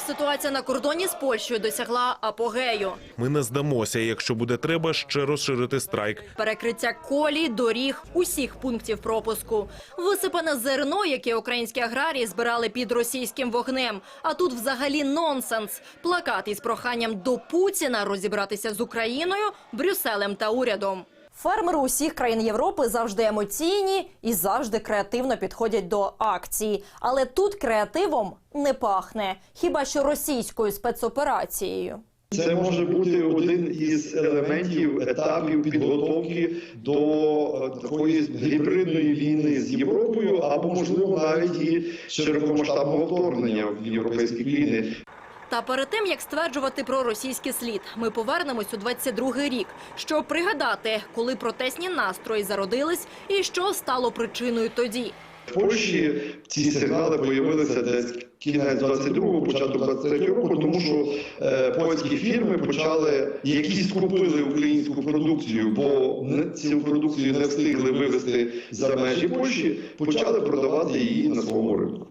ситуація на кордоні з Польщею досягла апогею. Ми не здамося, якщо буде треба, ще розширити страйк. Перекриття колій, доріг, усіх пунктів пропуску. Висипане зерно, яке українські аграрії збирали під російським вогнем. А тут взагалі нонсенс. Плакат із проханням до Путіна розібратися з Україною, Брюсселем та урядом. Фермери усіх країн Європи завжди емоційні і завжди креативно підходять до акції. Але тут креативом не пахне, хіба що російською спецоперацією. Це може бути один із елементів етапів підготовки до е, такої гібридної війни з Європою, або можливо навіть і широкомасштабного вторгнення в європейські країни. Та перед тим як стверджувати про російський слід, ми повернемось у 22-й рік, щоб пригадати, коли протестні настрої зародились і що стало причиною тоді. В Польщі ці сигнали появилися десь кінець 22-го, початок 23-го року, тому що е, польські фірми почали, які скупили українську продукцію, бо цю продукцію не встигли вивезти за межі Польщі, почали продавати її на своєму ринку.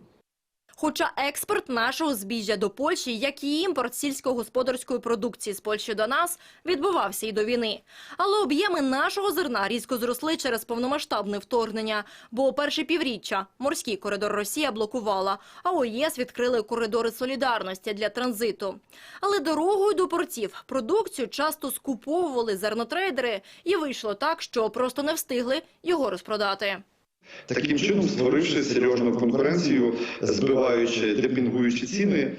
Хоча експорт нашого збіжжя до Польщі, як і імпорт сільськогосподарської продукції з Польщі до нас, відбувався і до війни. Але об'єми нашого зерна різко зросли через повномасштабне вторгнення, бо перше півріччя морський коридор Росія блокувала, а ОЄС відкрили коридори солідарності для транзиту. Але дорогою до портів продукцію часто скуповували зернотрейдери, і вийшло так, що просто не встигли його розпродати. Таким чином, створивши серйозну конкуренцію, збиваючи демпінгуючі ціни,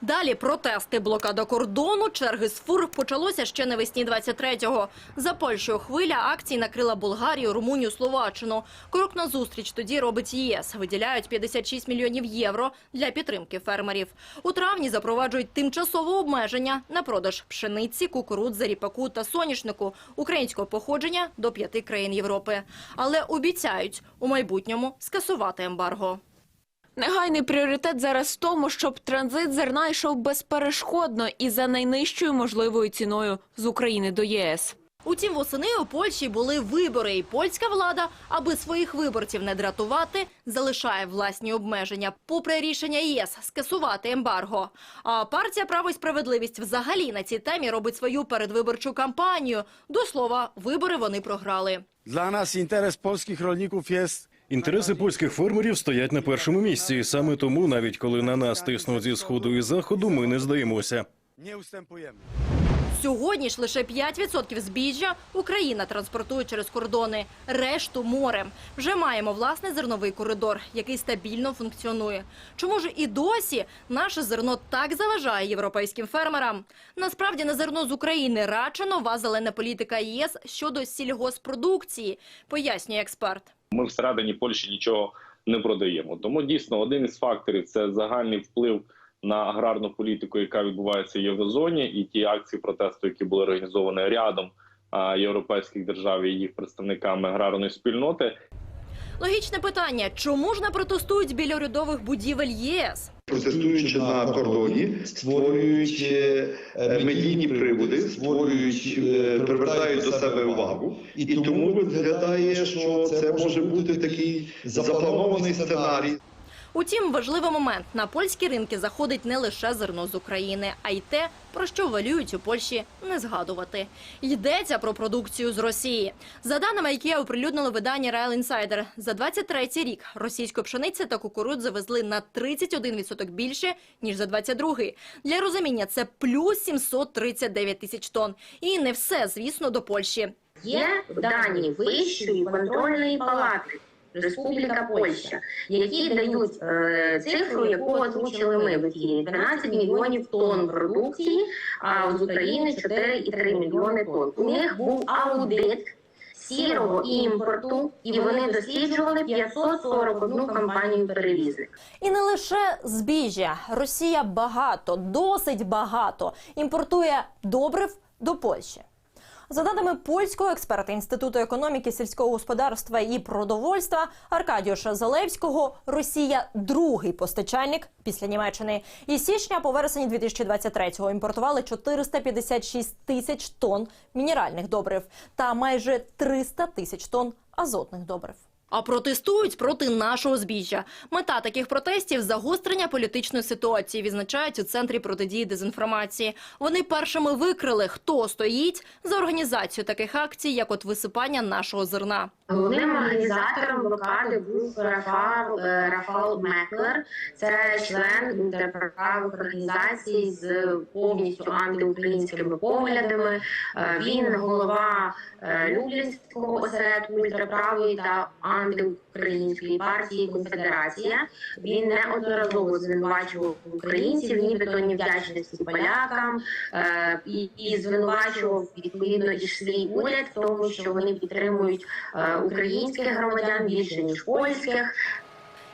Далі протести, блокада кордону, черги з фур почалося ще навесні 23-го. За Польщею хвиля акцій накрила Болгарію, Румунію, Словаччину. Крок на зустріч тоді робить ЄС. Виділяють 56 мільйонів євро для підтримки фермерів. У травні запроваджують тимчасове обмеження на продаж пшениці, кукурудзи, ріпаку та соняшнику українського походження до п'яти країн Європи. Але обіцяють у майбутньому скасувати ембарго. Негайний пріоритет зараз в тому, щоб транзит зерна йшов безперешкодно і за найнижчою можливою ціною з України до ЄС. Утім, восени у Польщі були вибори, і польська влада, аби своїх виборців не дратувати, залишає власні обмеження, попри рішення ЄС скасувати ембарго. А партія «Право і справедливість» взагалі на цій темі робить свою передвиборчу кампанію. До слова, вибори вони програли. Dla nas interes polskich rolników jest Інтереси польських фермерів стоять на першому місці. І саме тому, навіть коли на нас тиснуть зі сходу і заходу, ми не здаємося. Сьогодні ж лише 5% збіжжя Україна транспортує через кордони, решту морем. Вже маємо власний зерновий коридор, який стабільно функціонує. Чому ж і досі наше зерно так заважає європейським фермерам? Насправді на зерно з України радше нова зелена політика ЄС щодо сільгоспродукції, пояснює експерт. Ми всередині Польщі нічого не продаємо. Тому дійсно один із факторів це загальний вплив на аграрну політику, яка відбувається в єврозоні, і ті акції протесту, які були організовані рядом європейських держав і їх представниками аграрної спільноти. Логічне питання: чому ж не протестують біля урядових будівель ЄС? протестуючи на кордоні, створюють е, медійні приводи, створюють, е, привертають до себе увагу, і тому виглядає, що це може бути такий запланований сценарій. Утім, важливий момент на польські ринки заходить не лише зерно з України, а й те, про що валюють у Польщі не згадувати. Йдеться про продукцію з Росії. За даними, які оприлюднило видання Rail Insider, за 23 рік російської пшениці та кукурудзи завезли на 31% більше ніж за 22-й. Для розуміння це плюс 739 тисяч тонн. І не все, звісно, до Польщі. Є дані Вищої контрольної палати Республіка Польща, які дають е, цифру, яку озвучили ми в ефірі 12 мільйонів тонн продукції, а з України 4,3 мільйони тонн. У них був аудит сірого імпорту, і вони досліджували 541 компанію перевізник. І не лише збіжжя. Росія багато, досить багато імпортує добрив до Польщі. За даними польського експерта Інституту економіки, сільського господарства і продовольства Аркадіуша Залевського, Росія другий постачальник після Німеччини. І січня по вересень 2023-го імпортували 456 тисяч тонн мінеральних добрив та майже 300 тисяч тонн азотних добрив. А протестують проти нашого збіжжя. Мета таких протестів загострення політичної ситуації, відзначають у центрі протидії дезінформації. Вони першими викрили, хто стоїть за організацію таких акцій, як от висипання нашого зерна. Головним організатором блокади був Рафал, е, Рафал Меклер. Це член інтерправих організацій з повністю антиукраїнськими поглядами. Е, Він голова е, Люблінського осередку ультраправої та антиукраїнської партії Конфедерація. Він неодноразово звинувачував українців, нібито невдячності полякам, е, і, звинувачував відповідно і свій уряд в тому, що вони підтримують е, українських громадян більше ніж польських.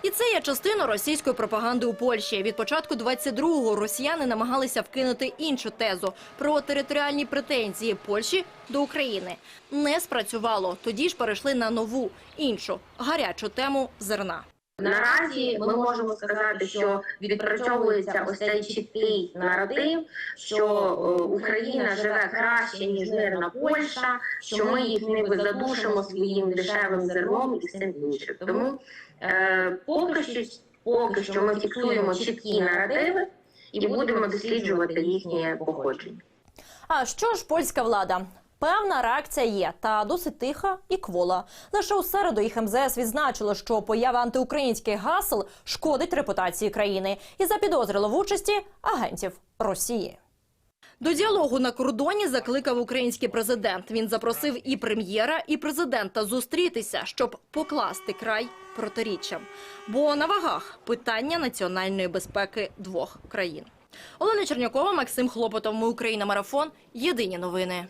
І це є частина російської пропаганди у Польщі. Від початку 22-го росіяни намагалися вкинути іншу тезу про територіальні претензії Польщі до України. Не спрацювало. Тоді ж перейшли на нову іншу гарячу тему зерна. Наразі ми можемо сказати, що відпрацьовується ось цей чіткий наратив, що е, Україна живе краще ніж мирна Польща, що ми їх ніби задушимо своїм дешевим зерном і всім іншим. Тому е, поки що, поки що ми фіксуємо чіткі наративи і будемо досліджувати їхнє походження. А що ж польська влада? Певна реакція є, та досить тиха і квола. Лише у середу їх МЗС відзначило, що поява антиукраїнських гасел шкодить репутації країни і запідозрило в участі агентів Росії. До діалогу на кордоні закликав український президент. Він запросив і прем'єра, і президента зустрітися, щоб покласти край протиріччям. Бо на вагах питання національної безпеки двох країн. Олена Чернякова, Максим Хлопотов. Ми Україна. Марафон. Єдині новини.